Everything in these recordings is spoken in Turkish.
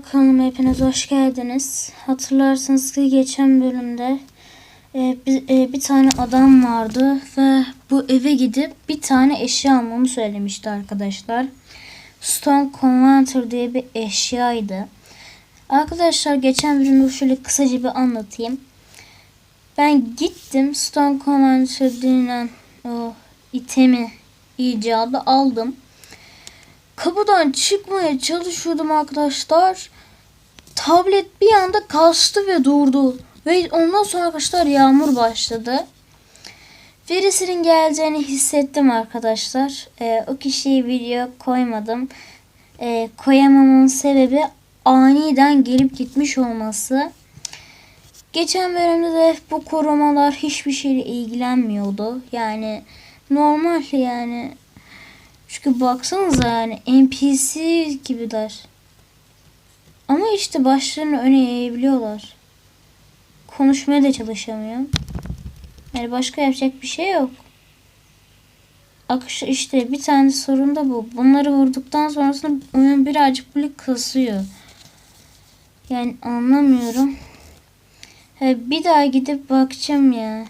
Bakalım hepiniz hoş geldiniz. Hatırlarsınız ki geçen bölümde e, bir, e, bir tane adam vardı ve bu eve gidip bir tane eşya almamı söylemişti arkadaşlar. Stone Converter diye bir eşyaydı. Arkadaşlar geçen bölümde şöyle kısaca bir anlatayım. Ben gittim Stone Converter denilen o itemi icadı aldım. Kapıdan çıkmaya çalışıyordum arkadaşlar. Tablet bir anda kastı ve durdu. Ve ondan sonra arkadaşlar yağmur başladı. Birisinin geleceğini hissettim arkadaşlar. Ee, o kişiyi video koymadım. Ee, koyamamın sebebi aniden gelip gitmiş olması. Geçen bölümde de bu korumalar hiçbir şeyle ilgilenmiyordu. Yani normal yani çünkü baksanıza yani NPC gibiler. Ama işte başlarını öne eğebiliyorlar. Konuşmaya da çalışamıyorum. Yani başka yapacak bir şey yok. Akış işte bir tane sorun da bu. Bunları vurduktan sonrasında oyun birazcık böyle kasıyor. Yani anlamıyorum. He, bir daha gidip bakacağım ya.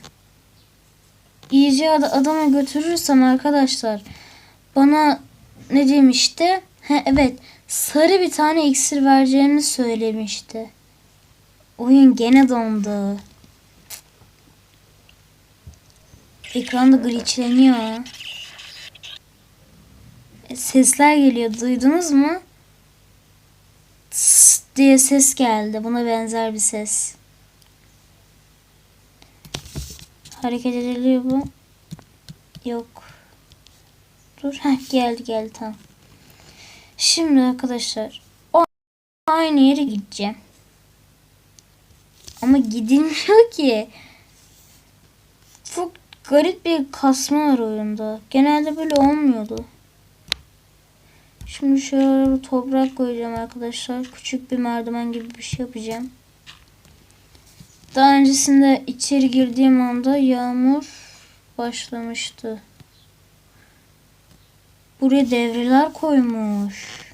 İyice adama götürürsem arkadaşlar bana ne demişti? He, evet sarı bir tane iksir vereceğini söylemişti. Oyun gene dondu. Ekranda glitchleniyor. E, sesler geliyor. Duydunuz mu? Tıs diye ses geldi. Buna benzer bir ses. Hareket ediliyor bu. Yok. Dur. Heh, geldi geldi tamam. Şimdi arkadaşlar o aynı yere gideceğim. Ama gidilmiyor ki. Çok garip bir kasma var oyunda. Genelde böyle olmuyordu. Şimdi şöyle bir toprak koyacağım arkadaşlar. Küçük bir merdiven gibi bir şey yapacağım. Daha öncesinde içeri girdiğim anda yağmur başlamıştı. Buraya devreler koymuş.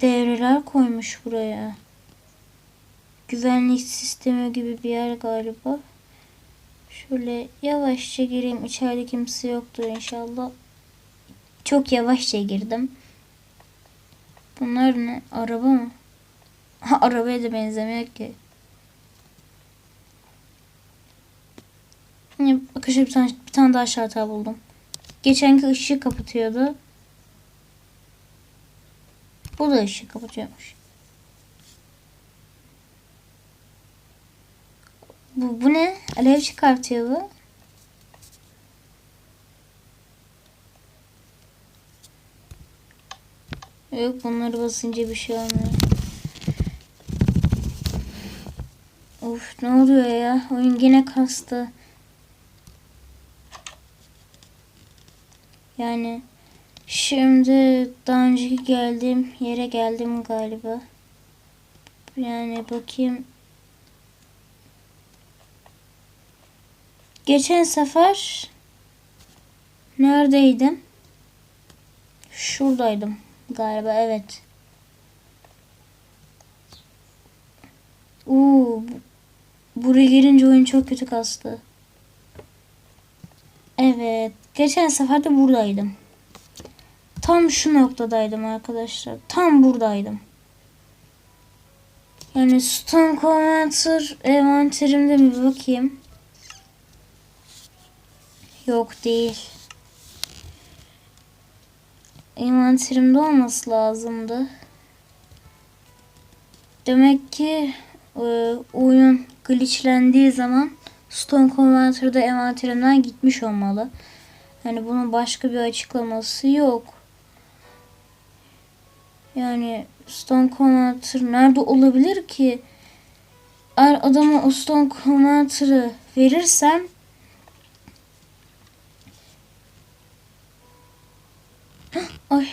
Devreler koymuş buraya. Güvenlik sistemi gibi bir yer galiba. Şöyle yavaşça gireyim. İçeride kimse yoktur inşallah. Çok yavaşça girdim. Bunlar ne? Araba mı? Arabaya da benzemiyor ki. Arkadaşlar bir tane, bir tane daha şartel buldum. Geçenki ışığı kapatıyordu. Bu da ışığı kapatıyormuş. Bu, bu ne? Alev çıkartıyor bu. Yok bunları basınca bir şey olmuyor. Of ne oluyor ya? Oyun yine kastı. Yani şimdi daha önceki geldiğim yere geldim galiba. Yani bakayım. Geçen sefer neredeydim? Şuradaydım galiba evet. Uuu buraya girince oyun çok kötü kastı. Evet. Geçen sefer de buradaydım. Tam şu noktadaydım arkadaşlar. Tam buradaydım. Yani Stone Converter envanterimde bir bakayım. Yok değil. Envanterimde olması lazımdı. Demek ki e, oyun glitchlendiği zaman Stone Converter'da envanterimden gitmiş olmalı. Yani bunun başka bir açıklaması yok. Yani Stone Converter nerede olabilir ki? Eğer adama o Stone Converter'ı verirsem Ay.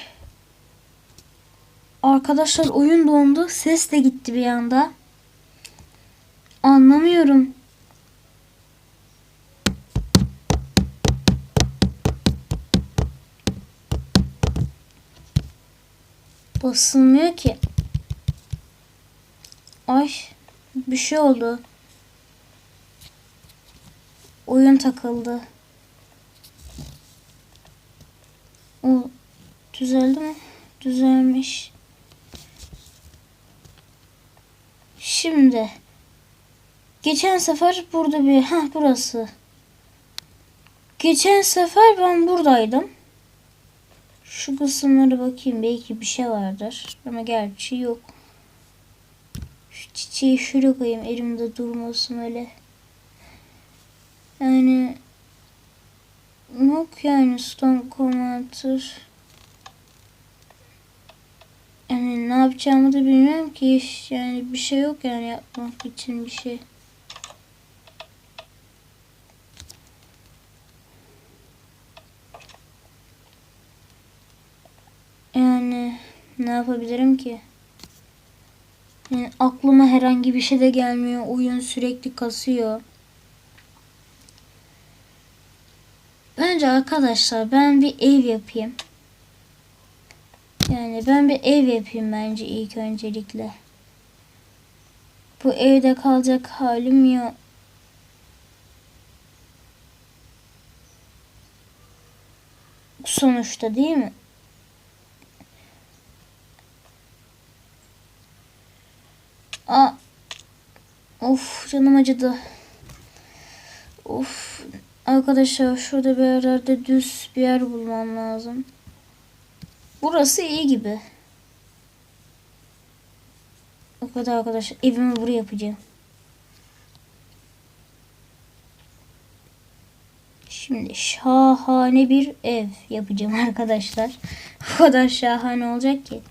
Arkadaşlar oyun dondu. Ses de gitti bir anda. Anlamıyorum. Basılmıyor ki. Ay bir şey oldu. Oyun takıldı. O düzeldi mi? Düzelmiş. Şimdi geçen sefer burada bir ha burası. Geçen sefer ben buradaydım. Şu kısımlara bakayım belki bir şey vardır ama gerçi yok. Şu çiçeği şuraya koyayım elimde durmasın öyle. Yani yok yani stone converter. Yani ne yapacağımı da bilmiyorum ki. Yani bir şey yok yani yapmak için bir şey. Yani ne yapabilirim ki? Yani aklıma herhangi bir şey de gelmiyor. Oyun sürekli kasıyor. Bence arkadaşlar ben bir ev yapayım. Yani ben bir ev yapayım bence ilk öncelikle. Bu evde kalacak halim yok. Sonuçta değil mi? Of canım acıdı. Of. Arkadaşlar şurada bir yerlerde düz bir yer bulmam lazım. Burası iyi gibi. O kadar arkadaşlar. Evimi buraya yapacağım. Şimdi şahane bir ev yapacağım arkadaşlar. O kadar şahane olacak ki.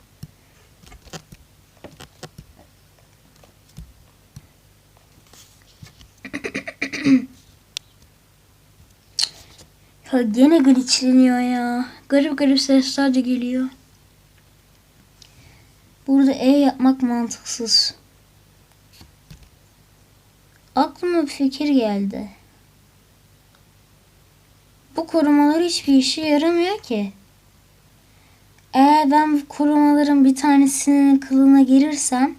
Ya gene glitchleniyor ya. Garip garip sesler de geliyor. Burada E yapmak mantıksız. Aklıma bir fikir geldi. Bu korumalar hiçbir işe yaramıyor ki. Eğer ben bu korumaların bir tanesinin kılına girirsem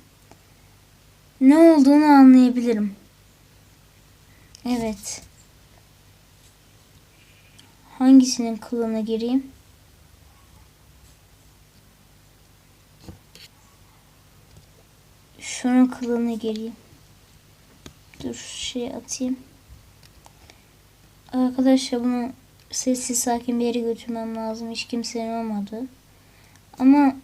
ne olduğunu anlayabilirim. Evet. Hangisinin kılına gireyim? Şunun kılına gireyim. Dur şey atayım. Arkadaşlar bunu sessiz sakin bir yere götürmem lazım. Hiç kimsenin olmadı. Ama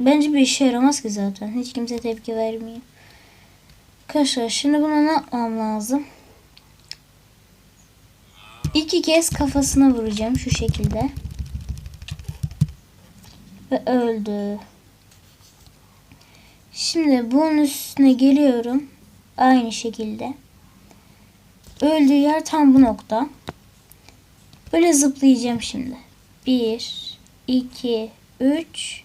bence bir işe yaramaz ki zaten. Hiç kimse tepki vermiyor. Arkadaşlar şimdi buna ne yapmam lazım? İki kez kafasına vuracağım şu şekilde. Ve öldü. Şimdi bunun üstüne geliyorum. Aynı şekilde. Öldüğü yer tam bu nokta. Böyle zıplayacağım şimdi. 1, 2, 3,